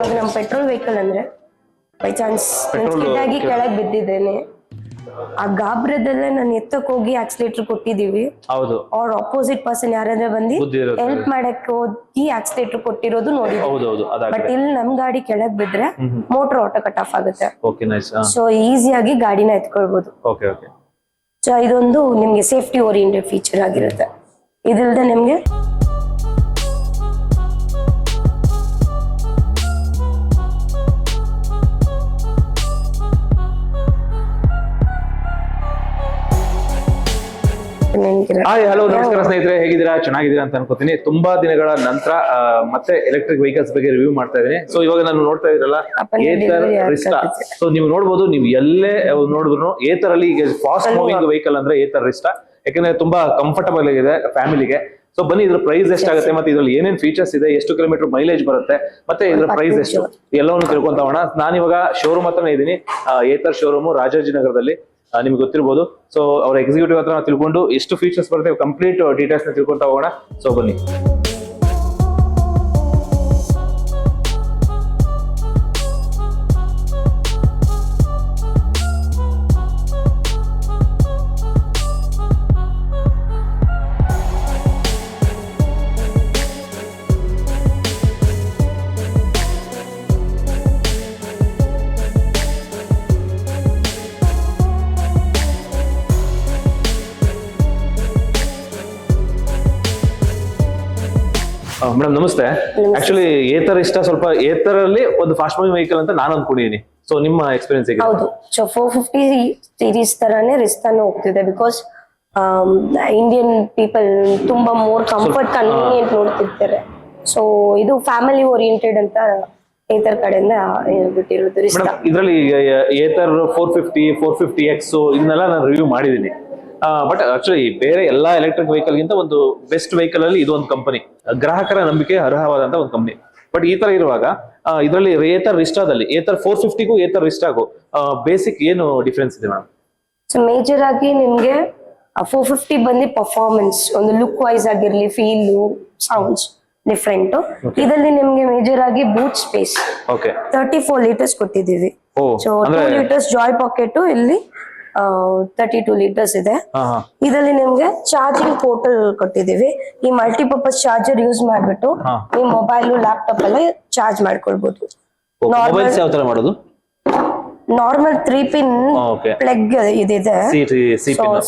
ಇವಾಗ ನಮ್ petrol vehicle ಅಂದ್ರೆ ಬೈ ಚಾನ್ಸ್ ಆಗಿ. ಕೆಳಗ್ ಬಿದ್ದಿದ್ದೇನೆ. ಆ ಗಾಬ್ರದಲ್ಲೇ ನಾನು ಎತ್ತಕ್ ಹೋಗಿ ಆಕ್ಸಿಲೇಟರ್ ಕೊಟ್ಟಿದೀವಿ ಹೌದು. ಅವ್ರ ಅಪೋಸಿಟ್ ಪರ್ಸನ್ ಯಾರಾದ್ರೆ ಬಂದು. ಹೆಲ್ಪ್ ಮಾಡಕ್ ಹೋಗಿ ಆಕ್ಸಿಲೇಟರ್ ಕೊಟ್ಟಿರೋದು ನೋಡಿ ಬಟ್ ಇಲ್ಲಿ ನಮ್ ಗಾಡಿ ಕೆಳಗ್ ಬಿದ್ರೆ ಮೋಟರ್ ಆಟೋ ಕಟ್ ಆಫ್ ಆಗುತ್ತೆ. ಸೊ ಈಸಿಯಾಗಿ ಗಾಡಿನ ಎತ್ಕೊಳ್ಬಹುದು ಸೊ ಇದೊಂದು ನಿಮ್ಗೆ ಸೇಫ್ಟಿ ಓರಿಯೆಂಟೆಡ್ ಫೀಚರ್ ಆಗಿರುತ್ತೆ. ಇದಿಲ್ದೆ ನಿಮ್ಗೆ ಹಾಯ್ ಹಲೋ ನಮಸ್ಕಾರ ಸ್ನೇಹಿತರೆ ಹೇಗಿದ್ದೀರಾ? ಚೆನ್ನಾಗಿದ್ದೀರಾ ಅಂತ ಅನ್ಕೋತೀನಿ. ತುಂಬಾ ದಿನಗಳ ನಂತರ ಮತ್ತೆ ಎಲೆಕ್ಟ್ರಿಕ್ ವೆಹಿಕಲ್ಸ್ ಬಗ್ಗೆ ರಿವ್ಯೂ ಮಾಡ್ತಾ ಇದ್ದೀನಿ. ಸೊ ಇವಾಗ ನಾನು ನೋಡ್ತಾ ಇದ್ರಲ್ಲ ಏತರ್ ರಿಸ್ಟಾ ಸೊ ನೀವು ನೋಡ್ಬೋದು ನೀವು ಎಲ್ಲೇ ನೋಡಿದ್ರು ಏತರಲ್ಲಿ ಈಗ ಫಾಸ್ಟ್ ಮೂವಿಂಗ್ ವೆಹಿಕಲ್ ಅಂದ್ರೆ ಏತರ್ ರಿಸ್ಟಾ ಯಾಕಂದ್ರೆ ತುಂಬಾ ಕಂಫರ್ಟಬಲ್ ಆಗಿದೆ ಫ್ಯಾಮಿಲಿಗೆ ಸೊ ಬನ್ನಿ ಇದ್ರ ಪ್ರೈಸ್ ಎಷ್ಟಾಗುತ್ತೆ ಮತ್ತೆ ಇದ್ರಲ್ಲಿ ಏನೇನ್ ಫೀಚರ್ಸ್ ಇದೆ ಎಷ್ಟು ಕಿಲೋಮೀಟರ್ ಮೈಲೇಜ್ ಬರುತ್ತೆ ಮತ್ತೆ ಇದ್ರ ಪ್ರೈಸ್ ಎಷ್ಟು? ಎಲ್ಲವನ್ನು ತಿಳ್ಕೊಂತ ಹೋಗೋಣ. ನಾನಿವಾಗ ಶೋರೂಮ್ ಹತ್ರನೇ ಇದ್ದೀನಿ. ಏತರ್ ಶೋರೂಮ್ ರಾಜಾಜಿನಗರದಲ್ಲಿ ನಗರದಲ್ಲಿ. ನಿಮ್ಗೆ ಗೊತ್ತಿರ್ಬೋದು. ಸೊ ಅವ್ರ ಎಕ್ಸಿಕ್ಯೂಟಿವ್ ಹತ್ರ ತಿಳ್ಕೊಂಡು ಎಷ್ಟು ಫೀಚರ್ಸ್ ಬರುತ್ತೆ ಕಂಪ್ಲೀಟ್ ಡೀಟೇಲ್ಸ್ನ ತಿಳ್ಕೊಂತ ಹೋಗೋಣ. ಸೊ ಬನ್ನಿ. ಮೇಡಮ್ ನಮಸ್ತೆ. ಆಕ್ಚುಲಿ ಏತರ ಇಷ್ಟ ಸ್ವಲ್ಪ ಏತರಲ್ಲಿ ಒಂದು ಫಾಸ್ಟ್ ಮೂವಿಂಗ್ ವೆಹಿಕಲ್ ಅಂತ ನಾನು ಅನ್ಕೊಂಡಿದ್ದೀನಿ ಸೊ ನಿಮ್ಮ ಎಕ್ಸ್ಪೀರಿಯನ್ಸ್ ಹೇಗೆ ಹೌದು. ಸೊ ಫೋರ್ ಫಿಫ್ಟಿ ಸೀರೀಸ್ ತರಾನೇ ರಿಸ್ತಾನು ಹೋಗ್ತಿದೆ ಬಿಕಾಸ್ ಇಂಡಿಯನ್ ಪೀಪಲ್ ತುಂಬಾ ಮೋರ್ ಕಂಫರ್ಟ್ ಕನ್ವೀನಿಯಂಟ್ ನೋಡ್ತಿರ್ತಾರೆ. ಸೊ ಇದು ಫ್ಯಾಮಿಲಿ ಓರಿಯೆಂಟೆಡ್ ಅಂತ ಏತರ್ ಕಡೆಯಿಂದ ಹೇಳ್ಬಿಟ್ಟಿರೋದು ರಿಸ್ತಾ ಇದರಲ್ಲಿ Ather four fifty four fifty X ಇದನ್ನೆಲ್ಲ ನಾನು ರಿವ್ಯೂ ಮಾಡಿದ್ದೀನಿ ಬಟ್ ಆಕ್ಚುಲಿ ಬೇರೆ ಎಲ್ಲಾ ಎಲೆಕ್ಟ್ರಿಕ್ ವೆಹಿಕಲ್ ಗಿಂತ ಒಂದು ಬೆಸ್ಟ್ ವೆಹಿಕಲ್ ಅಲ್ಲಿ ಇದು ಒಂದು ಕಂಪನಿ ಗ್ರಾಹಕರ ನಂಬಿಕೆ ಅರ್ಹವಾದಂತ ಒಂದು ಕಂಪನಿ ಬಟ್ ಈ ತರ ಇರುವಾಗ ಇದರಲ್ಲಿ ಏತರ್ ರಿಸ್ಟಾದಲ್ಲಿ ಏತರ್ ಫೋರ್ ಫಿಫ್ಟಿಗೂ ಏತರ್ ರಿಸ್ಟಾಗೂ ಬೇಸಿಕ್ ಏನು ಡಿಫ್ರೆನ್ಸ್ ಇದೆ ಮೇಡಮ್ ಸೊ ಮೇಜರ್ ಆಗಿ ನಿಮ್ಗೆ ಫೋರ್ ಫಿಫ್ಟಿ ಬಂದು ಪರ್ಫಾರ್ಮೆನ್ಸ್ ಒಂದು ಲುಕ್ ವೈಸ್ ಆಗಿರ್ಲಿ ಫೀಲು ಸೌಂಡ್ಸ್ ಡಿಫ್ರೆಂಟ್ ಇದರಲ್ಲಿ ನಿಮ್ಗೆ ಮೇಜರ್ ಆಗಿ boot space okay thirty four litres ಕೊಟ್ಟಿದ್ದೀವಿ so two litres joy pocket ಇಲ್ಲಿ ತರ್ಟಿ ಟೂ ಲೀಟರ್ಸ್ ಇದೆ. ಇದರಲ್ಲಿ ನಿಮ್ಗೆ ಚಾರ್ಜಿಂಗ್ ಪೋರ್ಟಲ್ ಕೊಟ್ಟಿದೀವಿ ಈ ಮಲ್ಟಿಪರ್ಪಸ್ ಚಾರ್ಜರ್ ಯೂಸ್ ಮಾಡ್ಬಿಟ್ಟು ನಿಮ್ ಮೊಬೈಲ್ ಲ್ಯಾಪ್ಟಾಪ್ ಎಲ್ಲ ಚಾರ್ಜ್ ಮಾಡ್ಕೊಳ್ಬಹುದು ಮಾಡೋದು? ನಾರ್ಮಲ್ ತ್ರೀ ಪಿನ್ ಪ್ಲಗ್ ಇದಿದೆ.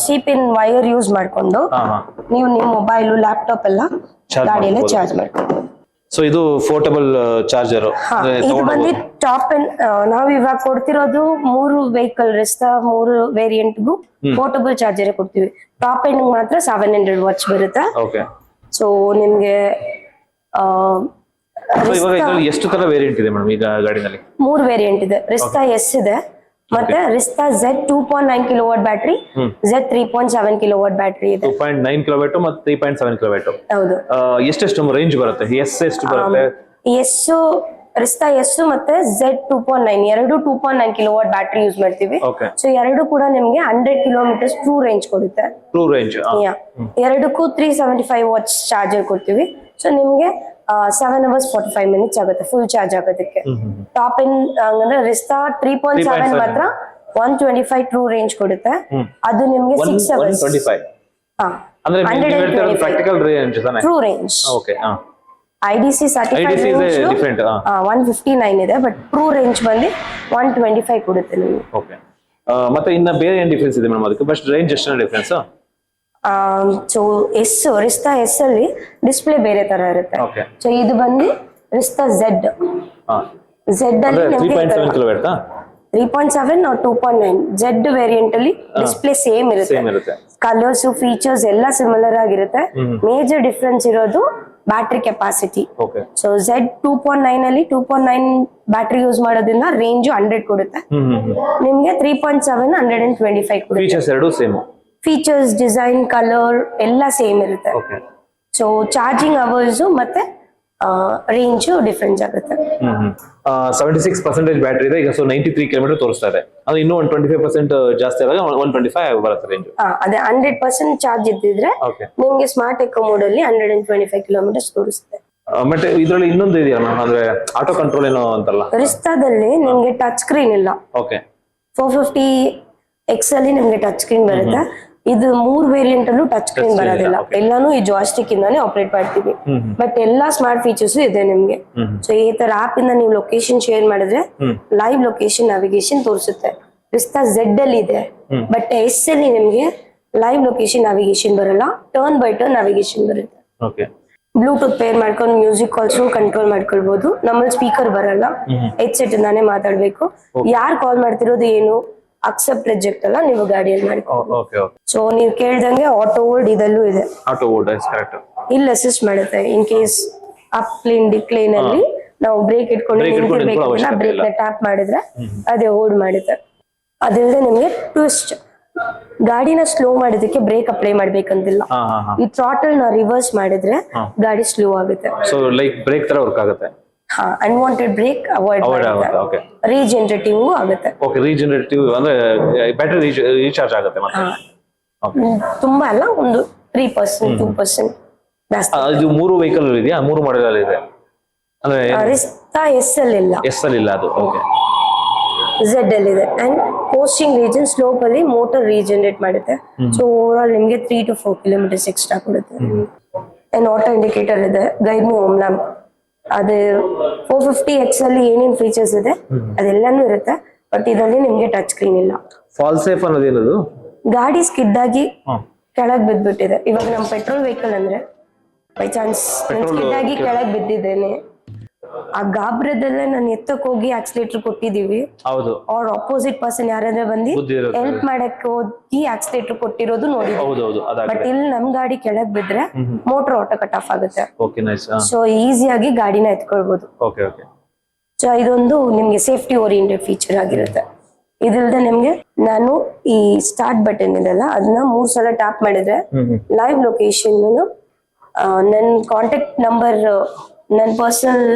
ಸಿ ಪಿನ್ ವೈರ್ ಯೂಸ್ ಮಾಡ್ಕೊಂಡು ನೀವು ನಿಮ್ ಮೊಬೈಲ್ ಲ್ಯಾಪ್ಟಾಪ್ ಎಲ್ಲ ಗಾಡಿಯಲ್ಲೇ ಗಾಡಿಯಲ್ಲ ಚಾರ್ಜ್ ಮಾಡ್ಕೊಳ್ಬಹುದು ಸೊ ಇದು ಫೋರ್ಟಬಲ್ ಚಾರ್ಜರ್ ಹಾ ಇದು ಬಂದು ಟಾಪ್ ನಾವು ನಾವ್ ಇವಾಗ ಕೊಡ್ತಿರೋದು ಮೂರು ವೆಹಿಕಲ್ ರಿಸ್ತಾ ಮೂರು ವೇರಿಯಂಟ್ಗೂ ಪೋರ್ಟಬಲ್ ಚಾರ್ಜರ್ ಕೊಡ್ತೀವಿ. ಟಾಪ್ ಎಂಡ್ ಮಾತ್ರ ಸೆವೆನ್ ಹಂಡ್ರೆಡ್ ವಾಚ್ ಬರುತ್ತೆ? ಸೊ ನಿಮ್ಗೆ ಎಷ್ಟು ತರ ವೇರಿಯಂಟ್ ಇದೆ ಮೇಡಮ್ ಈಗ ಗಾಡಿನಲ್ಲಿ? ಮೂರು ವೇರಿಯಂಟ್ ಇದೆ. ರಿಸ್ತಾ ಎಸ್ ಇದೆ. ಮತ್ತೆ Rizta Z two point nine kilo watt battery Z three point seven kilo watt battery ಇದೆ. ಟೂ ಪಾಯಿಂಟ್ ನೈನ್ ಕಿಲೋಮೀಟರ್ ಮತ್ತೆ ತ್ರೀ ಪಾಯಿಂಟ್ ಸೆವೆನ್ ಕಿಲೋಮೀಟರ್ ಹೌದು. ಎಷ್ಟೆಷ್ಟು ರೇಂಜ್ ಬರುತ್ತೆ? ಎಸ್ ಎಷ್ಟು ಬರುತ್ತೆ? ಎಸ್ ರಿಸ್ತಾ ಎಸ್ ಮತ್ತೆ ಝೆಡ್ ಟೂ ಪಾಯಿಂಟ್ ನೈನ್ ಎರಡು two point nine kilo watt battery use ಮಾಡ್ತೀವಿ. ಸೊ ಎರಡು ಕೂಡ ನಿಮ್ಗೆ ಹಂಡ್ರೆಡ್ ಕಿಲೋಮೀಟರ್ಸ್ ಟ್ರೂ ರೇಂಜ್ ಕೊಡುತ್ತೆ. True range. ಎರಡಕ್ಕೂ three seventy five watt charger ಕೊಡ್ತೀವಿ. ಸೊ ನಿಮ್ಗೆ seven hours forty five minutes ಆಗುತ್ತೆ ಫುಲ್ ಚಾರ್ಜ್ ಆಗೋದಕ್ಕೆ. ಟಾಪ್ ಇನ್ ಹಂಗಂದ್ರೆ ರಿಸ್ತಾ ತ್ರೀ ಪಾಯಿಂಟ್ ಸೆವೆನ್ 3.7 ಮಾತ್ರ one twenty five true range ಕೊಡುತ್ತೆ ಅದು ನಿಮ್ಗೆ ಸಿಕ್ಸ್ ಅವರ್ಸ್ ಟ್ವೆಂಟಿ ಫೈವ್ ಅಂದ್ರೆ ಹಂಡ್ರೆಡ್ ಟ್ರೂ ರೇಂಜ್ ತಾನೆ certified range Uh. One fifty nine ಇದೆ ಬಟ್ ಟ್ರೂ ರೇಂಜ್ ಬಂದು ಒನ್ ಟ್ವೆಂಟಿ ಫೈವ್ ಕೊಡುತ್ತೆ ನೀವು ಓಕೆ ಮತ್ತೆ ಇನ್ನ ಬೇರೆ ಏನು ಡಿಫರೆನ್ಸ್ ಇದೆ ಮೇಡಮ್ ಅದಕ್ಕೆ? ಬಟ್ ರೇಂಜ್ ಎಷ್ಟು difference so S Rizta S ಅಲ್ಲಿ ಡಿಸ್ಪ್ಲೇ ಬೇರೆ ತರ ಇರುತ್ತೆ. ಸೊ ಇದು ಬಂದು ರಿಸ್ತಾ ಝೆಡ್ ಝೆಡ್ ಅಲ್ಲಿ ನಿಮ್ಗೆ three point seven two point nine Z variant ಅಲ್ಲಿ ಡಿಸ್ಪ್ಲೇ ಸೇಮ್ ಇರುತ್ತೆ. ಕಲರ್ಸ್ ಫೀಚರ್ಸ್ ಎಲ್ಲ ಸಿಮಿಲರ್ ಆಗಿರುತ್ತೆ. ಮೇಜರ್ ಡಿಫ್ರೆನ್ಸ್ ಇರೋದು battery capacity so Z two point nine ಅಲ್ಲಿ two point nine battery use ಮಾಡೋದ್ರಿಂದ ರೇಂಜ್ ಹಂಡ್ರೆಡ್ ಕೊಡುತ್ತೆ. ನಿಮ್ಗೆ three point seven hundred and twenty five ಕೊಡುತ್ತೆ ಫೀಚರ್ಸ್ ಡಿಸೈನ್ ಕಲರ್ ಎಲ್ಲ ಸೇಮ್ ಇರುತ್ತೆ. ಸೊ ಚಾರ್ಜಿಂಗ್ ಅವರ್ಸ್ ಮತ್ತೆ ರೇಂಜು ಡಿಫ್ರೆನ್ಸ್ ಆಗುತ್ತೆ ಸೆವೆಂಟಿ ಸಿಕ್ಸ್ ಪರ್ಸೆಂಟೇಜ್ ಬ್ಯಾಟ್ರಿ ಇದೆ. ಈಗ ಸೊ ನೈಂಟಿ ತ್ರೀ ಕಿಲೋಮೀಟರ್ ತೋರಿಸ್ತಾ ಇದೆ. ಅದು ಇನ್ನೂ ಒನ್ ಟ್ವೆಂಟಿ ಫೈವ್ ಪರ್ಸೆಂಟ್ ಜಾಸ್ತಿ ಆದಾಗ ಒನ್ ಟ್ವೆಂಟಿ ಫೈವ್ ಬರುತ್ತೆ ರೇಂಜ್ ಅದೇ ಹಂಡ್ರೆಡ್ ಪರ್ಸೆಂಟ್ ಚಾರ್ಜ್ ಇದ್ದಿದ್ರೆ ನಿಮ್ಗೆ ಸ್ಮಾರ್ಟ್ ಎಕೋ ಮೋಡ್ ಅಲ್ಲಿ hundred and twenty five kilometres ತೋರಿಸುತ್ತೆ ಮತ್ತೆ ಇದರಲ್ಲಿ ಇನ್ನೊಂದು ಇದೆಯಾ ಮ್ಯಾಮ್ ಅಂದ್ರೆ ಆಟೋ ಕಂಟ್ರೋಲ್ ಏನೋ ಅಂತಲ್ಲ? ರಿಸ್ತಾದಲ್ಲಿ ನಿಮಗೆ ಟಚ್ ಸ್ಕ್ರೀನ್ ಇಲ್ಲ. ಓಕೆ ಫೋರ್ ಫಿಫ್ಟಿ ಎಕ್ಸ್ ಅಲ್ಲಿ ನಿಮಗೆ ಟಚ್ ಸ್ಕ್ರೀನ್ ಬರುತ್ತೆ. ಇದು ಮೂರ್ ವೇರಿಯಂಟ್ ಅಲ್ಲೂ ಟಚ್ ಸ್ಕ್ರೀನ್ ಬರೋದಿಲ್ಲ. ಎಲ್ಲಾನು ಈ ಜಾಯ್ಸ್ಟಿಕ್ ಇಂದಾನೆ ಆಪರೇಟ್ ಮಾಡ್ತೀವಿ ಬಟ್ ಎಲ್ಲಾ ಸ್ಮಾರ್ಟ್ ಫೀಚರ್ಸ್ ಇದೆ ನಿಮ್ಗೆ. ಸೊ ಈ ತರ ಆಪ್ ಇಂದ ನೀವು ಲೊಕೇಶನ್ ಶೇರ್ ಮಾಡಿದ್ರೆ ಲೈವ್ ಲೊಕೇಶನ್ ನಾವಿಗೇಷನ್ ತೋರಿಸುತ್ತೆ. ರಿಸ್ತಾ ಝೆಡ್ ಅಲ್ಲಿ ಇದೆ. ಬಟ್ ಎಸ್ ಅಲ್ಲಿ ನಿಮ್ಗೆ ಲೈವ್ ಲೊಕೇಶನ್ ನಾವಿಗೇಷನ್ ಬರಲ್ಲ. ಟರ್ನ್ ಬೈ ಟರ್ನ್ ನಾವಿಗೇಷನ್ ಬರುತ್ತೆ. ಬ್ಲೂಟೂತ್ ಪೇರ್ ಮಾಡ್ಕೊಂಡು ಮ್ಯೂಸಿಕ್ ಕಾಲ್ಸ್ ಕಂಟ್ರೋಲ್ ಮಾಡ್ಕೊಳ್ಬಹುದು ನಮ್ಮಲ್ಲಿ ಸ್ಪೀಕರ್ ಬರಲ್ಲ. ಹೆಡ್ಸೆಟ್ ಇಂದಾನೆ ಮಾತಾಡ್ಬೇಕು. ಯಾರು ಕಾಲ್ ಮಾಡ್ತಿರೋದು ಏನು? ಅಕ್ಸೆಪ್ಟ್ ರಿಜೆಕ್ಟ್ ಅಲ್ಲ ನೀವು ಗಾಡಿಯಲ್ಲಿ ಮಾಡಿ ಓಕೆ ಓಕೆ. ಸೊ ನೀವು ಕೇಳ್ದಂಗೆ ಆಟೋ ಓಲ್ಡ್ ಇದಲ್ಲೂ ಇದೆ. ಆಟೋ ಓಡ್ ಕರೆಕ್ಟ್ ಇಲ್ಲಿ ಅಸಿಸ್ಟ್ ಮಾಡುತ್ತೆ. In case up clean decline ಅಲ್ಲಿ ನಾವು ಬ್ರೇಕ್ ಇಟ್ಕೊಂಡು ನಿಂತಿರ್ಬೇಕು ಬ್ರೇಕ್ನ ಟ್ಯಾಪ್ ಮಾಡಿದ್ರೆ ಅದೇ ಹೋಲ್ಡ್ ಮಾಡುತ್ತೆ. ಅದಿಲ್ಲದೆ ನಿಮ್ಗೆ ಟ್ವಿಸ್ಟ್ ಗಾಡಿನ ಸ್ಲೋ ಮಾಡೋದಕ್ಕೆ ಬ್ರೇಕ್ ಅಪ್ಲೈ ಮಾಡ್ಬೇಕಂತಿಲ್ಲ. ಈ ಥ್ರಾಟಲ್ನ ರಿವರ್ಸ್ ಮಾಡಿದ್ರೆ ಗಾಡಿ ಸ್ಲೋ ಆಗುತ್ತೆ. ಸೊ ಲೈಕ್ ಬ್ರೇಕ್ ತರ ವರ್ಕ್ ಆಗುತ್ತೆ. ಹಾ ಅನ್ವಾಂಟೆಡ್ ಬ್ರೇಕ್ ಅವಾಯ್ಡ್ ಅವಾಯ್ಡ್ ಆಗುತ್ತೆ ರೀಜನರೇಟಿವ್ ಆಗುತ್ತೆ. ಓಕೆ ರೀಜನರೇಟಿವ್ ಅಂದ್ರೆ ಬ್ಯಾಟರಿ ರೀಚಾರ್ಜ್ ಆಗುತ್ತೆ ಮತ್ತೆ? ಹಾ. ಓಕೆ ಹ್ಮ್, ತುಂಬಾ ಅಲ್ಲ ಒಂದು ತ್ರೀ ಪರ್ಸೆಂಟ್ ಟೂ ಪರ್ಸೆಂಟ್ ಜಾಸ್ತಿ. ಇದು ಮೂರು ವೆಹಿಕಲ್ ಇದೆಯಾ? ಮೂರು ಮಾಡೆಲ್ ಅಲ್ಲಿ ಇದೆ? ಅಂದ್ರೆ ರಿಸ್ತಾ ಎಸ್ ಅಲ್ಲಿ ಇಲ್ಲ. ಎಸ್ ಅಲ್ಲಿ ಇಲ್ಲ ಅದು ಓಕೆ ಝೆಡ್ ಅಲ್ಲಿ ಇದೆ. ಅಂಡ್ ಕೋಸ್ಟಿಂಗ್ ರೀಜನ್ ಸ್ಲೋಪ್ ಅಲ್ಲಿ ಮೋಟರ್ ರೀಜನರೇಟ್ ಮಾಡುತ್ತೆ. ಸೊ ಓವರ್ ಆಲ್ ನಿಮ್ಗೆ three to four kilometres extra ಕೊಡುತ್ತೆ. ಅಂಡ್ ಆಟೋ ಇಂಡಿಕೇಟರ್ ಇದೆ ಗೈಡ್ ಮಿ ಹೋಮ್ ಲ್ಯಾಂಪ್ ಅದು ಫೋರ್ ಫಿಫ್ಟಿ ಎಕ್ಸ್ ಅಲ್ಲಿ ಏನೇನ್ ಫೀಚರ್ಸ್ ಇದೆ ಅದೆಲ್ಲಾನು ಇರುತ್ತೆ. ಬಟ್ ಇದರಲ್ಲಿ ನಿಮ್ಗೆ ಟಚ್ ಸ್ಕ್ರೀನ್ ಇಲ್ಲ. ಫಾಲ್ ಸೇಫ್ ಅನ್ನೋದೇನದು ಗಾಡಿ ಸ್ಕಿಡ್ ಆಗಿ ಕೆಳಗ್ ಬಿದ್ದ್ಬಿಟ್ಟಿದೆ ಇವಾಗ ನಮ್ ಪೆಟ್ರೋಲ್ ವೆಹಿಕಲ್ ಅಂದ್ರೆ ಬೈ ಚಾನ್ಸ್ ಸ್ಕಿಡ್ ಆಗಿ ಕೆಳಗ್ ಬಿದ್ದಿದ್ದೇನೆ. ಆ ಗಾಬ್ರದಲ್ಲೇ ನಾನು ಎತ್ತಕ್ ಹೋಗಿ ಆಕ್ಸಿಲೇಟರ್ ಕೊಟ್ಟಿದೀವಿ ಹೌದು. ಅವ್ರ ಅಪೋಸಿಟ್ ಪರ್ಸನ್ ಯಾರಾದ್ರೆ ಬಂದು. ಹೆಲ್ಪ್ ಮಾಡಕ್ ಹೋಗಿ ಆಕ್ಸಿಲೇಟರ್ ಕೊಟ್ಟಿರೋದು ನೋಡಿ ಹೌದು ಹೌದು. ಬಟ್ ಅದಾಗಿದೆ ಇಲ್ಲಿ ನಮ್ ಗಾಡಿ ಕೆಳಗ್ ಬಿದ್ರೆ ಮೋಟರ್ ಆಟೋ ಕಟ್ ಆಫ್ ಆಗುತ್ತೆ. ಓಕೆ ನೈಸ್ ಸೊ ಈಸಿಯಾಗಿ ಗಾಡಿನ ಎತ್ಕೊಳ್ಬಹುದು ಓಕೆ ಓಕೆ ಸೊ ಇದೊಂದು ನಿಮ್ಗೆ ಸೇಫ್ಟಿ ಓರಿಯೆಂಟೆಡ್ ಫೀಚರ್ ಆಗಿರುತ್ತೆ. ಇದಿಲ್ದೆ ನಿಮ್ಗೆ ನಾನು ಈ ಸ್ಟಾರ್ಟ್ ಬಟನ್ ಇದೆಲ್ಲ ಅದನ್ನ ಮೂರ್ ಸಲ ಟ್ಯಾಪ್ ಮಾಡಿದ್ರೆ ಲೈವ್ ಲೊಕೇಶನ್ ನನ್ನ ಕಾಂಟ್ಯಾಕ್ಟ್ ನಂಬರ್ ನನ್ನ ಪರ್ಸನಲ್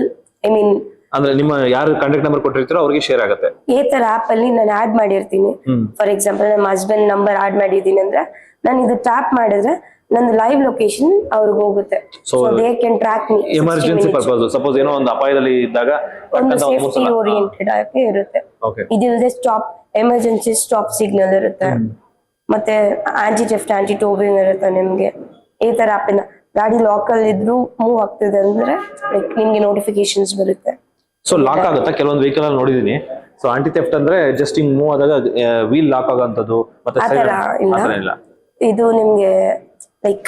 ಐ ಮೀನ್ ಅಂದ್ರೆ ನಿಮ್ಮ ಯಾರು ಕಾಂಟ್ಯಾಕ್ಟ್ ನಂಬರ್ ಕೊಟ್ಟಿರ್ತೀರೋ ಅವ್ರಿಗೆ ಶೇರ್ ಆಗುತ್ತೆ. ಈ ತರ ಆಪ್ ಅಲ್ಲಿ ನಾನು ಆಡ್ ಮಾಡಿರ್ತೀನಿ. ಫಾರ್ ಎಕ್ಸಾಂಪಲ್ ನಮ್ಮ ಹಸ್ಬೆಂಡ್ ನಂಬರ್ ಆಡ್ ಮಾಡಿದೀನಿ ಅಂದ್ರೆ ನಾನು ಇದು ಟ್ಯಾಪ್ ಮಾಡಿದ್ರೆ ನನ್ನ ಲೈವ್ ಲೊಕೇಶನ್ ಅವ್ರಿಗೆ ಹೋಗುತ್ತೆ. So they can track me emergency purpose suppose ಏನೋ ಒಂದು ಅಪಾಯದಲ್ಲಿ ಇದ್ದಾಗ ಒಂದು ಸೇಫ್ಟಿ ಓರಿಯೆಂಟೆಡ್ ಆಗಿ ಇರುತ್ತೆ. ಓಕೆ ಇದಿಲ್ಲದೆ ಸ್ಟಾಪ್ ಎಮರ್ಜೆನ್ಸಿ ಸ್ಟಾಪ್ ಸಿಗ್ನಲ್ ಇರುತ್ತೆ. ಮತ್ತೆ ಆಂಟಿ ಟೆಫ್ಟ್ ಆಂಟಿ ಟೋಬಿಂಗ್ ಇರುತ್ತೆ ನಿಮ್ಗೆ. ಈ ತರ ಆಪಿನ ಗಾಡಿ ಲಾಕಲ್ ಇದ್ರು ಮೂವ್ ಆಗ್ತಿದೆ ಅಂದ್ರೆ ಲೈಕ್ ನಿಮ್ಗೆ ನೋಟಿಫಿಕೇಶನ್ಸ್ ಬರುತ್ತೆ. ಸೊ ಲಾಕ್ ಆಗುತ್ತಾ? ಕೆಲವೊಂದು ವೆಹಿಕಲ್ ಅಲ್ಲಿ ನೋಡಿದೀನಿ. ಸೊ ಆಂಟಿ ಥೆಫ್ಟ್ ಅಂದ್ರೆ ಜಸ್ಟ್ ಹಿಂಗ್ ಮೂವ್ ಆದಾಗ ವೀಲ್ ಲಾಕ್ ಆಗಂತದ್ದು ಮತ್ತೆ ಇಲ್ಲ. ಇಲ್ಲ. ಇದು ನಿಮ್ಗೆ ಲೈಕ್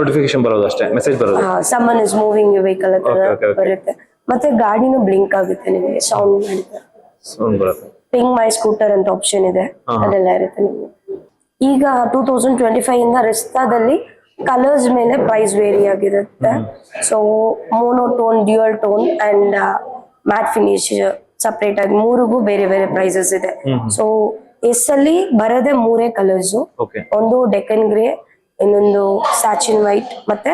ನೋಟಿಫಿಕೇಶನ್ ಬರೋದು ಅಷ್ಟೇ ಮೆಸೇಜ್ ಬರೋದು. ಸಮ್ಮನ್ ಇಸ್ ಮೂವಿಂಗ್ ವೆಹಿಕಲ್ ಅಂತ Okay, okay, okay. ಬರುತ್ತೆ. ಮತ್ತೆ ಗಾಡಿನೂ ಬ್ಲಿಂಕ್ ಆಗುತ್ತೆ ನಿಮಗೆ ಸೌಂಡ್ ಮಾಡಿದ್ರೆ ಸೌಂಡ್ ಬರುತ್ತೆ. ಪಿಂಗ್ ಮೈ ಸ್ಕೂಟರ್ ಅಂತ ಆಪ್ಷನ್ ಇದೆ. ಹಾ. ಅದೆಲ್ಲ ಇರುತ್ತೆ ನಿಮಗೆ. ಈಗ ಟೂ ತೌಸಂಡ್ ಟ್ವೆಂಟಿ ಫೈವ್ ಇಂದ ರಿಸ್ತಾದಲ್ಲಿ ಕಲರ್ಸ್ ಮೇಲೆ ಪ್ರೈಸ್ ವೇರಿ ಆಗಿರುತ್ತೆ. So monotone dual tone and matt finish separate ಆಗಿ ಮೂರಿಗೂ ಬೇರೆ ಬೇರೆ ಪ್ರೈಸಸ್ ಇದೆ. ಸೊ ಎಸ್ ಅಲ್ಲಿ ಬರದೆ ಮೂರೇ ಕಲರ್ಸ್ ಒಂದು ಡೆಕನ್ ಗ್ರೇ ಇನ್ನೊಂದು ಸ್ಯಾಚಿನ್ ವೈಟ್ ಮತ್ತೆ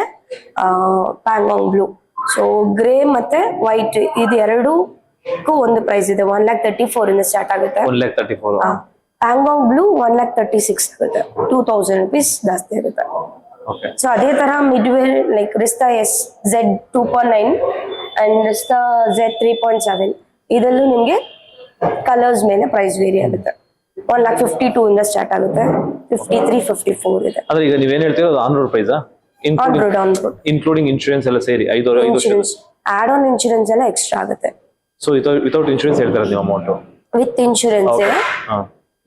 ಪ್ಯಾಂಗಾಂಗ್ ಬ್ಲೂ ಸೊ ಗ್ರೇ ಮತ್ತೆ ವೈಟ್ ಇದು ಎರಡಕ್ಕೂ ಒಂದು ಪ್ರೈಸ್ ಇದೆ. ಒನ್ ಲ್ಯಾಕ್ ತರ್ಟಿ ಫೋರ್ ಇಂದ ಸ್ಟಾರ್ಟ್ ಆಗುತ್ತೆ. Pangong blue one lakh thirty six ಆಗುತ್ತೆ. ಟೂ ತೌಸಂಡ್ ರುಪೀಸ್ ಜಾಸ್ತಿ ಆಗುತ್ತೆ. ಸೊ ಅದೇ ತರ mid wear like Rizta S Z two point nine and Rizta Z three point seven ಇದರಲ್ಲೂ ನಿಮಗೆ ಕಲರ್ಸ್ ಮೇಲೆ ಪ್ರೈಸ್ ವೇರಿ ಆಗುತ್ತೆ. ಒನ್ ಲ್ಯಾಕ್ ಫಿಫ್ಟಿ ಟೂ ಇಂದ ಸ್ಟಾರ್ಟ್ ಆಗುತ್ತೆ. ಫಿಫ್ಟಿ ತ್ರೀ ಫಿಫ್ಟಿ ಫೋರ್ ಇದೆ. ಅಂದ್ರೆ ಈಗ ನೀವೇನ್ ಹೇಳ್ತೀರೋ ಅದು on road price on road on road including insurance ಎಲ್ಲ ಸೇರಿ ಐದು ಇನ್ಶೂರೆನ್ಸ್ ಆಡ್ ಆನ್ ಇನ್ಶೂರೆನ್ಸ್ ಎಲ್ಲ ಎಕ್ಸ್ಟ್ರಾ ಆಗುತ್ತೆ. ಸೊ ವಿತೌಟ್ ಇನ್ಶೂರೆನ್ಸ್ ಹೇಳ್ತಾರೆ ನೀವು amount with insurance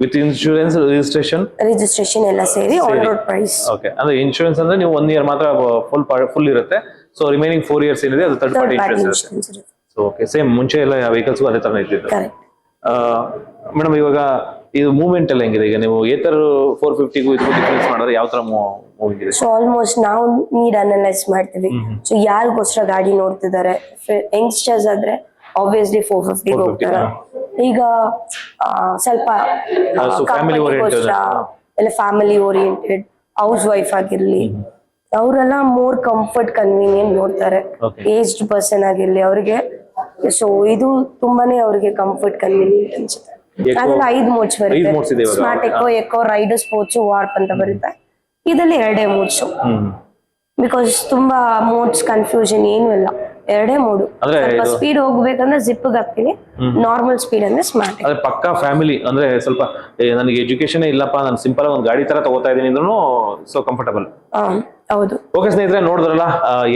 with insurance registration registration ಎಲ್ಲ ಸೇರಿ ಆನ್ ರೋಡ್ ಪ್ರೈಸ್ ಓಕೆ ಅಂದ್ರೆ ಇನ್ಶೂರೆನ್ಸ್ ಅಂದ್ರೆ ನೀವು ಒನ್ ಇಯರ್ ಮಾತ್ರ ಫುಲ್ ಫುಲ್ ಇರುತ್ತೆ. ಸೊ ರಿಮೈನಿಂಗ್ ಫೋರ್ ಇಯರ್ಸ್ ಏನಿದೆ ಅದು ಥರ್ಡ್ ಪಾರ್ಟಿ ಇನ್ಶೂರೆನ್ಸ್ ಇರುತ್ತೆ. ಸೊ ಓಕೆ ಸೇಮ್ ಮುಂಚೆ ಎಲ್ಲ ವೆಹಿಕಲ್ಸ್ ಅದೇ ತರ ಇದ್ದಿದ್ದು. ಕರೆಕ್ಟ್ ಮೇಡಮ್ ಇವಾಗ ಇದು ಮೂವ್ಮೆಂಟ್ ಎಲ್ಲ ಹೆಂಗಿದೆ? ಈಗ ನೀವು ಏತರ ಫೋರ್ ಫಿಫ್ಟಿಗೂ ಇದಕ್ಕೂ ಡಿಫ್ರೆನ್ಸ್ ಮಾಡಿದ್ರೆ ಯಾವ ತರ ಮೂವಿಂಗ್ ಇದೆ? ಸೊ ಆಲ್ಮೋಸ್ಟ್ ನಾವು ನೀಡ್ ಅನಲೈಸ್ ಮಾಡ್ತೀವಿ. ಸೊ ಯಾರಿಗೋಸ್ಕರ ಗಾಡಿ ನೋಡ್ತಿದ್ದಾರೆ? ಯಂಗ್ಸ್ಟರ್ಸ್ ಆದ್ರೆ ಆಬ್ವಿಯಸ್ಲಿ ಫೋರ್ ಫಿಫ್ಟಿ 450, ಹೋಗ್ತಾರೆ. ಈಗ ಸ್ವಲ್ಪ oriented. ಇಲ್ಲ ಫ್ಯಾಮಿಲಿ ಓರಿಯೆಂಟೆಡ್ ಹೌಸ್ ವೈಫ್ ಆಗಿರ್ಲಿ ಅವರೆಲ್ಲ ಮೋರ್ ಕಂಫರ್ಟ್ ಕನ್ವೀನಿಯಂಟ್ ನೋಡ್ತಾರೆ. ಏಜ್ ಏಜ್ಡ್ ಪರ್ಸನ್ ಆಗಿರ್ಲಿ ಅವ್ರಿಗೆ ಸೊ ಇದು ತುಂಬಾನೇ ಅವ್ರಿಗೆ ಕಂಫರ್ಟ್ ಕನ್ವೀನಿಯಂಟ್ ಅನ್ಸುತ್ತೆ. ಅದ್ರಲ್ಲಿ ಐದು ಮೋಡ್ಸ್ ಬರುತ್ತೆ. Smart eco eco ride sports warp ಅಂತ ಬರುತ್ತೆ. ಇದರಲ್ಲಿ ಎರಡೇ ಮೋಡ್ಸ್ ಬಿಕಾಸ್ ತುಂಬಾ ಮೋಡ್ಸ್ ಕನ್ಫ್ಯೂಷನ್ ಏನು ಇಲ್ಲ. ಎರಡೇ ಮೂಡು ಸ್ವಲ್ಪ ಸ್ಪೀಡ್ ಹೋಗ್ಬೇಕಂದ್ರೆ ಜಿಪ್ ಹಾಕ್ತೀನಿ ನಾರ್ಮಲ್ ಸ್ಪೀಡ್ ಅಂದ್ರೆ ಸ್ಮಾರ್ಟ್ ಅದೇ ಪಕ್ಕಾ ಫ್ಯಾಮಿಲಿ ಅಂದ್ರೆ ಸ್ವಲ್ಪ ನನಗೆ ಎಜುಕೇಶನ್ ಇಲ್ಲಪ್ಪ ನಾನು ಸಿಂಪಲ್ ಒಂದು ಗಾಡಿ ತರ ತಗೋತಾ ಇದೀನಿ ಅಂದ್ರೂ ಸೊ ಕಂಫರ್ಟಬಲ್ ಹೌದು. ಓಕೆ ಸ್ನೇಹಿತರೆ ನೋಡಿದ್ರಲ್ಲ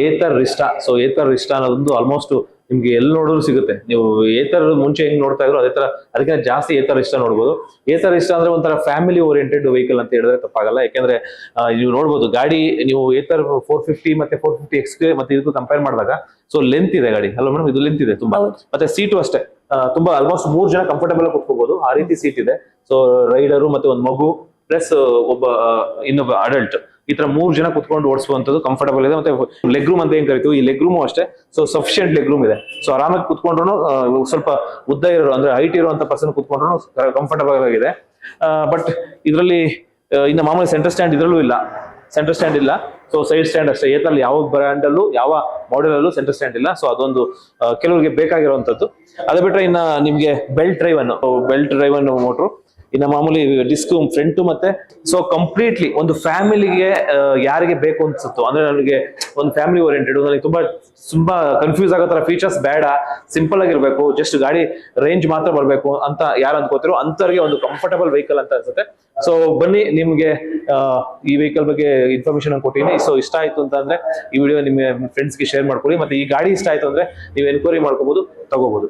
Ather Rizta so Ather Rizta ಅನ್ನೋದೊಂದು ಆಲ್ಮೋಸ್ಟ್ ನಿಮ್ಗೆ ಎಲ್ಲಿ ನೋಡಿದ್ರು ಸಿಗುತ್ತೆ. ನೀವು ಏತರ ಮುಂಚೆ ಹೆಂಗ್ ನೋಡ್ತಾ ಇದ್ರು ಅದೇ ತರ ಅದಕ್ಕಿಂತ ಜಾಸ್ತಿ ಏತರ ಇಷ್ಟ ನೋಡ್ಬೋದು. ಏತರ ಇಷ್ಟ ಅಂದ್ರೆ ಒಂಥರ ಫ್ಯಾಮಿಲಿ ಓರಿಯೆಂಟೆಡ್ ವೆಹಿಕಲ್ ಅಂತ ಹೇಳಿದ್ರೆ ತಪ್ಪಾಗಲ್ಲ. ಯಾಕಂದ್ರೆ ನೀವು ನೋಡ್ಬೋದು ಗಾಡಿ ನೀವು ಏತರ ಫೋರ್ ಫಿಫ್ಟಿ ಮತ್ತೆ ಫೋರ್ ಫಿಫ್ಟಿ ಎಕ್ಸ್ ಮತ್ತೆ ಇದಕ್ಕೂ ಕಂಪೇರ್ ಮಾಡಿದಾಗ ಸೊ ಲೆಂತ್ ಇದೆ ಗಾಡಿ. ಅಲ್ಲ ಮೇಡಮ್ ಇದು ಲೆಂತ್ ಇದೆ ತುಂಬಾ. ಮತ್ತೆ ಸೀಟು ಅಷ್ಟೇ. ತುಂಬಾ ಆಲ್ಮೋಸ್ಟ್ ಮೂರ್ ಜನ ಕಂಫರ್ಟಬಲ್ ಆಗಿ ಕುತ್ಕೋಬಹುದು ಆ ರೀತಿ ಸೀಟ್ ಇದೆ. ಸೊ ರೈಡರು ಮತ್ತೆ ಒಂದು ಮಗು ಪ್ಲಸ್ ಒಬ್ಬ ಇನ್ನೊಬ್ಬ ಅಡಲ್ಟ್ ಈ ತರ ಮೂರ್ ಜನ ಕುತ್ಕೊಂಡು ಓಡಿಸುವಂತದ್ದು ಕಂಫರ್ಟಬಲ್ ಇದೆ. ಮತ್ತೆ ಲೆಗ್ ರೂಮ್ ಅಂತ ಏನ್ ಕರಿತೀವಿ? ಈ ಲೆಗ್ ರೂಮು ಅಷ್ಟೇ. ಸೊ ಸಫಿಶಿಯಂಟ್ ಲೆಗ್ ರೂಮ್ ಇದೆ. ಸೊ ಆರಾಮಾಗಿ ಕುತ್ಕೊಂಡ್ರು ಸ್ವಲ್ಪ ಉದ್ದ ಇರೋ ಅಂದ್ರೆ ಹೈಟ್ ಇರುವಂತ ಪರ್ಸನ್ ಕುತ್ಕೊಂಡ್ರು ಕಂಫರ್ಟಬಲ್ ಆಗಿದೆ. ಬಟ್ ಇದರಲ್ಲಿ ಇನ್ನು ಮಾಮೂಲಿ ಸೆಂಟರ್ ಸ್ಟ್ಯಾಂಡ್ ಇದ್ರಲ್ಲೂ ಇಲ್ಲ. ಸೆಂಟರ್ ಸ್ಟ್ಯಾಂಡ್ ಇಲ್ಲ. ಸೊ ಸೈಡ್ ಸ್ಟ್ಯಾಂಡ್ ಅಷ್ಟೇ. ಏತಲ್ಲಿ ಯಾವ ಬ್ರ್ಯಾಂಡ್ ಅಲ್ಲೂ, ಯಾವ ಮಾಡೆಲ್ ಅಲ್ಲೂ ಸೆಂಟರ್ ಸ್ಟ್ಯಾಂಡ್ ಇಲ್ಲ. ಸೊ ಅದೊಂದು ಕೆಲವರಿಗೆ ಬೇಕಾಗಿರುವಂತದ್ದು ಅದು ಬಿಟ್ರೆ ಇನ್ನ ನಿಮ್ಗೆ ಬೆಲ್ಟ್ ಡ್ರೈವನ್ನು ಬೆಲ್ಟ್ ಅನ್ನು ಮೋಟ್ರು ಇನ್ನ ಮಾಮೂಲಿ ಡಿಸ್ಕ್ ಫ್ರಂಟ್ ಮತ್ತೆ ಸೊ ಕಂಪ್ಲೀಟ್ಲಿ ಒಂದು ಫ್ಯಾಮಿಲಿಗೆ ಯಾರಿಗೆ ಬೇಕು ಅನ್ಸುತ್ತೋ, ಅಂದ್ರೆ ನನಗೆ ಒಂದು ಫ್ಯಾಮಿಲಿ ಓರಿಯೆಂಟೆಡ್ ನನಗೆ ತುಂಬಾ ತುಂಬಾ ಕನ್ಫ್ಯೂಸ್ ಆಗೋ ತರ ಫೀಚರ್ಸ್ ಬೇಡ ಸಿಂಪಲ್ ಆಗಿರ್ಬೇಕು ಜಸ್ಟ್ ಗಾಡಿ ರೇಂಜ್ ಮಾತ್ರ ಬರಬೇಕು ಅಂತ ಯಾರು ಅನ್ಕೋತಿರೋ ಅಂತವ್ರಿಗೆ ಒಂದು ಕಂಫರ್ಟಬಲ್ ವೆಹಿಕಲ್ ಅಂತ ಅನ್ಸುತ್ತೆ. ಸೊ ಬನ್ನಿ, ನಿಮ್ಗೆ ಈ ವೆಹಿಕಲ್ ಬಗ್ಗೆ ಇನ್ಫಾರ್ಮೇಶನ್ ಕೊಟ್ಟಿನಿ. ಸೊ ಇಷ್ಟ ಆಯ್ತು ಅಂತ ಅಂದ್ರೆ ಈ ವಿಡಿಯೋ ನಿಮ್ಮ ಫ್ರೆಂಡ್ಸ್ಗೆ ಶೇರ್ ಮಾಡ್ಕೊಳ್ಳಿ. ಮತ್ತೆ ಈ ಗಾಡಿ ಇಷ್ಟ ಆಯ್ತು ಅಂದ್ರೆ ನೀವು ಎನ್ಕ್ವೈರಿ ಮಾಡ್ಕೋಬಹುದು ತಗೋಬಹುದು